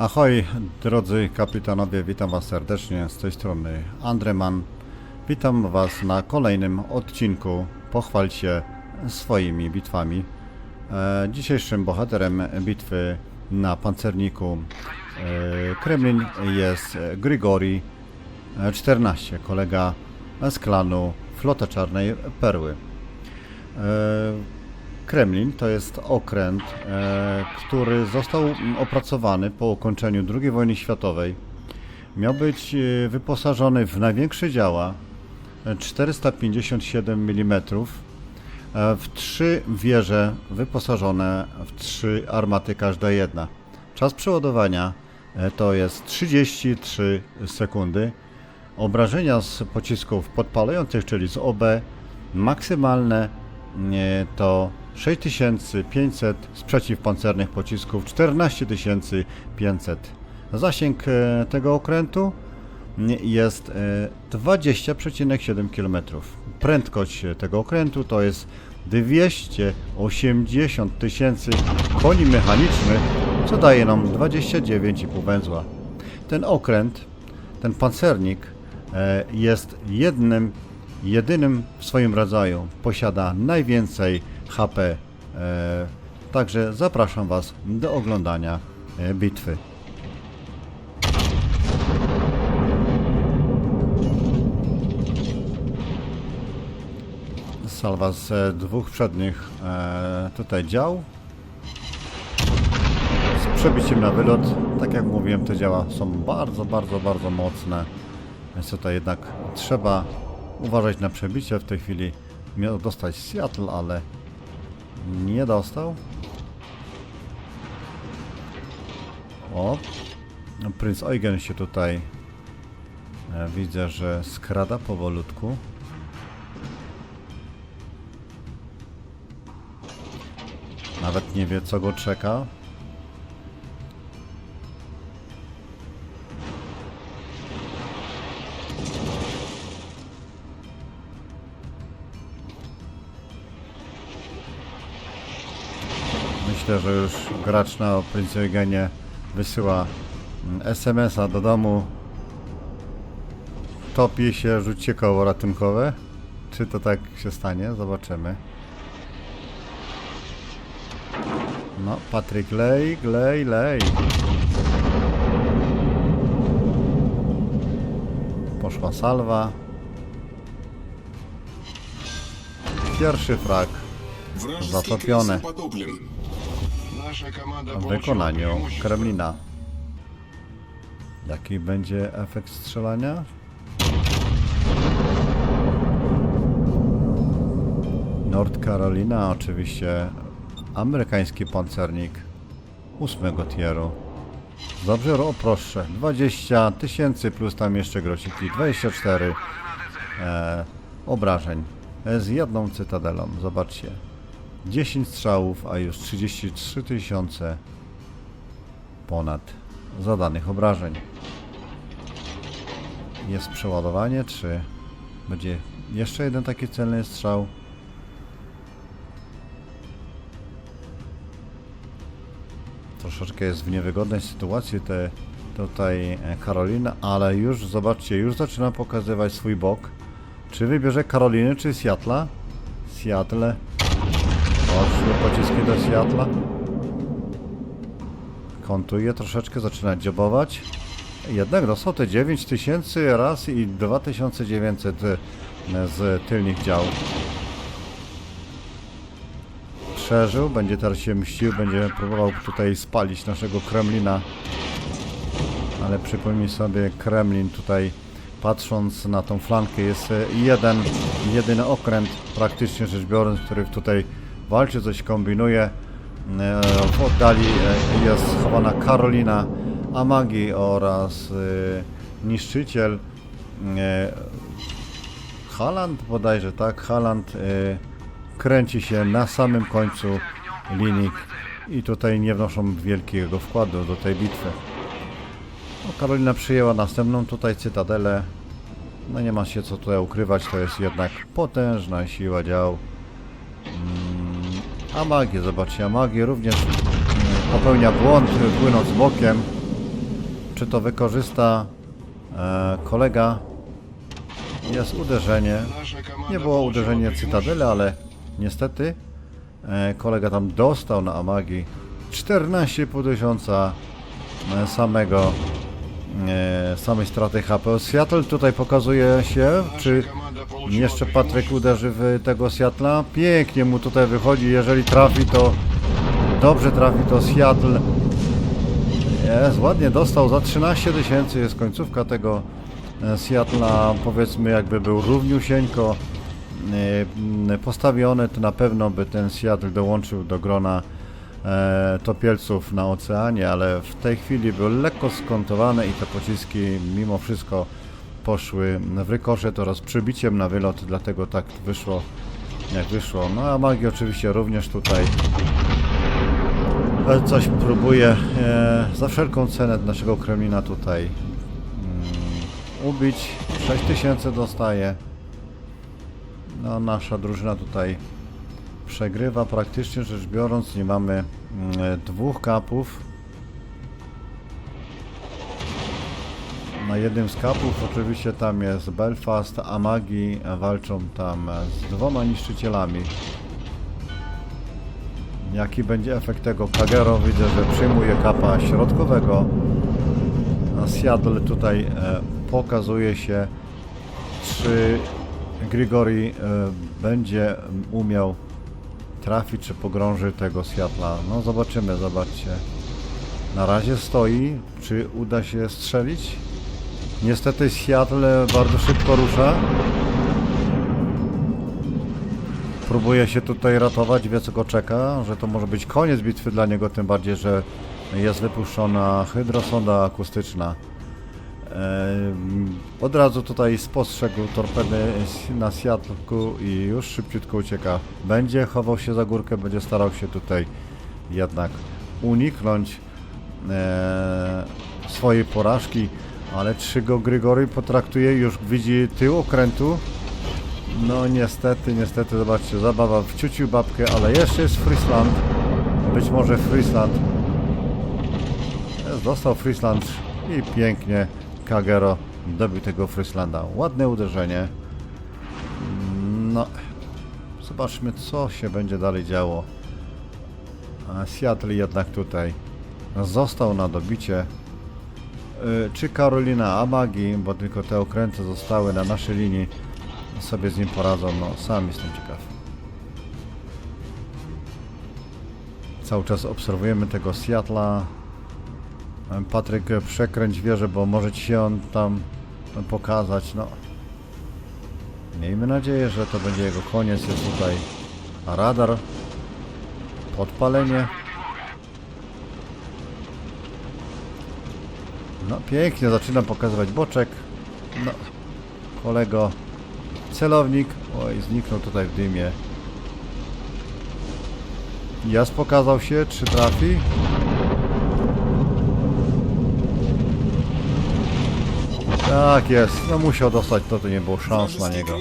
Ahoj, drodzy kapitanowie, witam Was serdecznie. Z tej strony Andreman. Witam Was na kolejnym odcinku Pochwal się swoimi bitwami. E, dzisiejszym bohaterem bitwy na pancerniku e, Kremlin jest Grigori e, 14, kolega z klanu Flota Czarnej Perły. Kremlin to jest okręt, e, który został mm, opracowany po ukończeniu II wojny światowej. Miał być e, wyposażony w największe działa e, 457 mm, e, w trzy wieże wyposażone w trzy armaty każda jedna. Czas przeładowania to jest 33 sekundy. Obrażenia z pocisków podpalających, czyli z OB, maksymalne to 6500 z przeciwpancernych pocisków, 14500. Zasięg e, tego okrętu nie, jest e, 20,7 km. Prędkość e, tego okrętu to jest 280 tysięcy koni mechanicznych, co daje nam 29,5 węzła. Ten okręt, ten pancernik e, jest jednym, jedynym w swoim rodzaju. Posiada najwięcej HP. E, Także zapraszam Was do oglądania e, bitwy. Salwa z e, dwóch przednich tutaj dział. Z przebiciem na wylot. Tak jak mówiłem, te działa są bardzo, bardzo, bardzo mocne. Więc tutaj jednak trzeba uważać na przebicie. W tej chwili miał dostać Seattle, ale nie dostał. O, no, Prince Eugen się tutaj e, widzę, że skrada powolutku. Nawet nie wie, co go czeka. myślę, że już gracz na Prince Eugenie wysyła mm, SMS-a do domu. Topi się, rzućcie koło ratunkowe. Czy to tak się stanie? Zobaczymy. No, Patryk lej, lej, lej. Poszła salwa. Pierwszy frag. Zatopione w wykonaniu Kremlina. Jaki będzie efekt strzelania? North Carolina oczywiście amerykański pancernik 8 tieru. Dobrze, o proszę, 20 tysięcy plus tam jeszcze grosiki, 24 e, obrażeń z jedną cytadelą, zobaczcie. 10 strzałów, a już 33 tysiące ponad zadanych obrażeń. Jest przeładowanie, czy będzie jeszcze jeden taki celny strzał? Troszeczkę jest w niewygodnej sytuacji te, tutaj e, Karolina, ale już zobaczcie, już zaczyna pokazywać swój bok. Czy wybierze Karoliny, czy Seattle'a? Seattle. Poszły pociski do Seattle'a. Kontuje troszeczkę, zaczyna dziobować. Jednak dostał te 9000 raz i 2900 z tylnych dział. Przeżył, będzie teraz się mścił, będzie próbował tutaj spalić naszego Kremlina. Ale przypomnij sobie, Kremlin tutaj patrząc na tą flankę jest e, jeden, jedyny okręt praktycznie rzecz biorąc, który tutaj walczy, coś kombinuje. E, W oddali e, jest schowana Karolina Amagi oraz e, niszczyciel Haland bodajże, tak? Haland kręci się na samym końcu linii i tutaj nie wnoszą wielkiego wkładu do tej bitwy. No, Karolina przyjęła następną tutaj cytadelę. No nie ma się co tutaj ukrywać, to jest jednak potężna siła dział. A magię, zobaczcie, a magię również mm, popełnia błąd, płynąc bokiem. Czy to wykorzysta e, kolega? Jest uderzenie. Nie było uderzenie cytadele, ale niestety e, kolega tam dostał na amagi 14,5 tysiąca e, samego e, samej straty HP. Seattle tutaj pokazuje się, czy jeszcze Patryk uderzy w tego Seattle'a. Pięknie mu tutaj wychodzi. Jeżeli trafi, to dobrze trafi to Seattle. Jest, ładnie dostał. Za 13 tysięcy jest końcówka tego e, Seattle'a. Powiedzmy, jakby był równiusieńko e, postawiony, to na pewno by ten Seattle dołączył do grona e, topielców na oceanie, ale w tej chwili był lekko skontowany i te pociski mimo wszystko poszły w rykoszet oraz przybiciem na wylot, dlatego tak wyszło jak wyszło. No a Magi oczywiście również tutaj e, coś próbuje e, za wszelką cenę naszego Kremlina tutaj mm, ubić. 6000 dostaje. No nasza drużyna tutaj przegrywa praktycznie rzecz biorąc. Nie mamy mm, dwóch kapów. Na jednym z kapów oczywiście tam jest Belfast, a Magi walczą tam z dwoma niszczycielami. Jaki będzie efekt tego? Kagero widzę, że przyjmuje kapa środkowego. A Seattle tutaj e, pokazuje się, czy Grigori e, będzie umiał trafić, czy pogrąży tego Seattle'a. No zobaczymy, zobaczcie. Na razie stoi, czy uda się strzelić? Niestety Seattle bardzo szybko rusza. Próbuje się tutaj ratować, wie co go czeka, że to może być koniec bitwy dla niego, tym bardziej, że jest wypuszczona hydrosonda akustyczna. Od razu tutaj spostrzegł torpedy na Seattle'ku i już szybciutko ucieka. Będzie chował się za górkę, będzie starał się tutaj jednak uniknąć e, swojej porażki, ale czy go Grigory potraktuje, już widzi tył okrętu. No niestety, niestety, zobaczcie, zabawa wciucił babkę, ale jeszcze jest Friesland. Być może Friesland. Dostał Friesland i pięknie Kagero dobił tego Frieslanda. Ładne uderzenie. No, zobaczmy co się będzie dalej działo. Seattle jednak tutaj został na dobicie. Y, Czy Karolina Amagi, bo tylko te okręty zostały na naszej linii, sobie z nim poradzą? No, sam jestem ciekaw. Cały czas obserwujemy tego Seattle'a. Patryk, przekręć wieżę, bo może ci się on tam pokazać. No. Miejmy nadzieję, że to będzie jego koniec. Jest tutaj radar. Podpalenie. No pięknie, zaczynam pokazywać boczek. No, kolego. Celownik. Oj, zniknął tutaj w dymie. Jas pokazał się, czy trafi? Tak jest, no musiał dostać, to, to nie było szans na niego.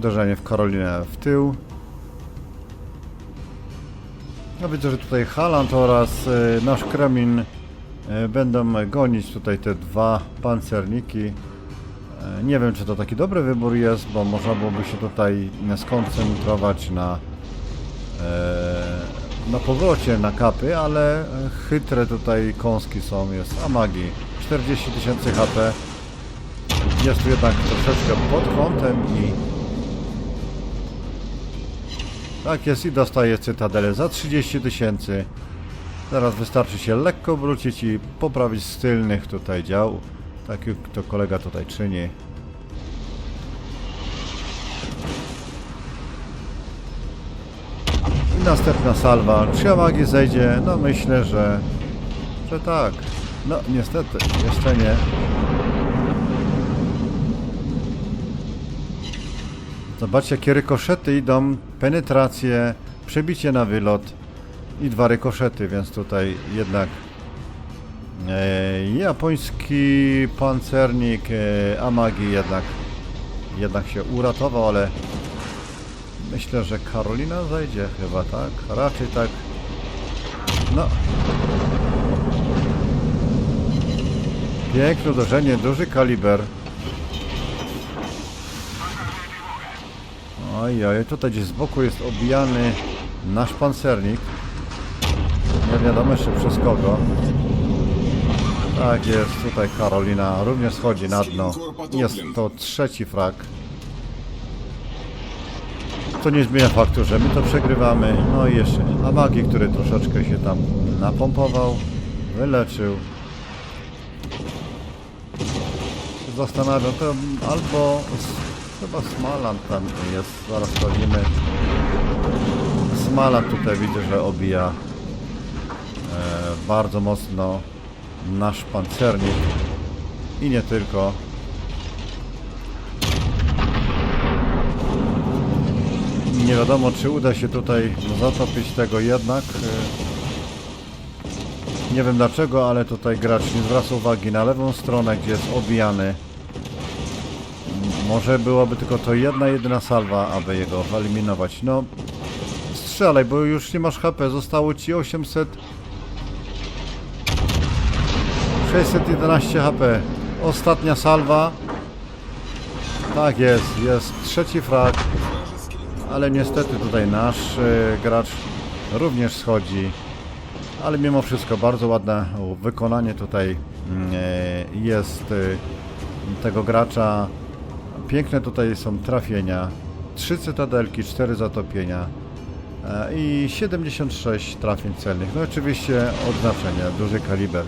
Uderzenie w Karolinę w tył. No widzę, że tutaj Haland oraz y, nasz Kremlin y, będą gonić tutaj te dwa pancerniki. Y, nie wiem, czy to taki dobry wybór jest, bo można byłoby się tutaj skoncentrować na, na powrocie na kapy, ale chytre tutaj kąski są. Jest Amagi 40 tysięcy HP. Jest tu jednak troszeczkę pod kątem i tak jest i dostaje cytadelę za 30 tysięcy. Teraz wystarczy się lekko wrócić i poprawić z tylnych tutaj dział. Tak jak to kolega tutaj czyni. I następna salwa. Czy Amagi zejdzie? No myślę, że, że tak. No niestety, jeszcze nie. Zobaczcie, jakie rykoszety idą, penetracje, przebicie na wylot i dwa rykoszety, więc tutaj jednak e, japoński pancernik e, Amagi jednak, jednak się uratował, ale myślę, że Karolina zajdzie chyba, tak? Raczej tak. No. Piękne uderzenie, duży kaliber. Oj, oj, tutaj gdzieś z boku jest obijany nasz pancernik. Nie wiadomo jeszcze przez kogo. Tak jest, tutaj Karolina również schodzi na dno. Jest to trzeci frak. To nie zmienia faktu, że my to przegrywamy. No i jeszcze Amagi, który troszeczkę się tam napompował, wyleczył. Zastanawiam, to albo chyba Smalan tam jest, zaraz sprawdzimy. Smalan tutaj widzę, że obija e, bardzo mocno nasz pancernik i nie tylko. Nie wiadomo, czy uda się tutaj zatopić tego jednak. E, Nie wiem dlaczego, ale tutaj gracz nie zwraca uwagi na lewą stronę, gdzie jest obijany. Może byłoby tylko to jedna, jedyna salwa, aby jego eliminować. No, strzelaj, bo już nie masz HP. Zostało ci 800... 611 HP. Ostatnia salwa. Tak jest, jest trzeci frag. Ale niestety tutaj nasz e, gracz również schodzi. Ale mimo wszystko bardzo ładne wykonanie tutaj mm, e, jest e, tego gracza. Piękne tutaj są trafienia. Trzy cytadelki, cztery zatopienia e, i 76 trafień celnych. No oczywiście odznaczenia, duży kaliber.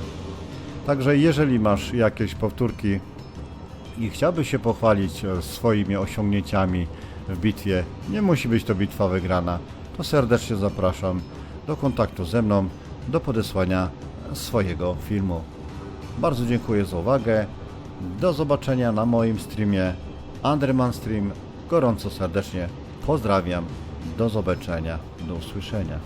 Także jeżeli masz jakieś powtórki i chciałbyś się pochwalić e, swoimi osiągnięciami w bitwie, nie musi być to bitwa wygrana, to serdecznie zapraszam do kontaktu ze mną, do podesłania swojego filmu. Bardzo dziękuję za uwagę. Do zobaczenia na moim streamie Underman Stream. Gorąco serdecznie pozdrawiam. Do zobaczenia, do usłyszenia.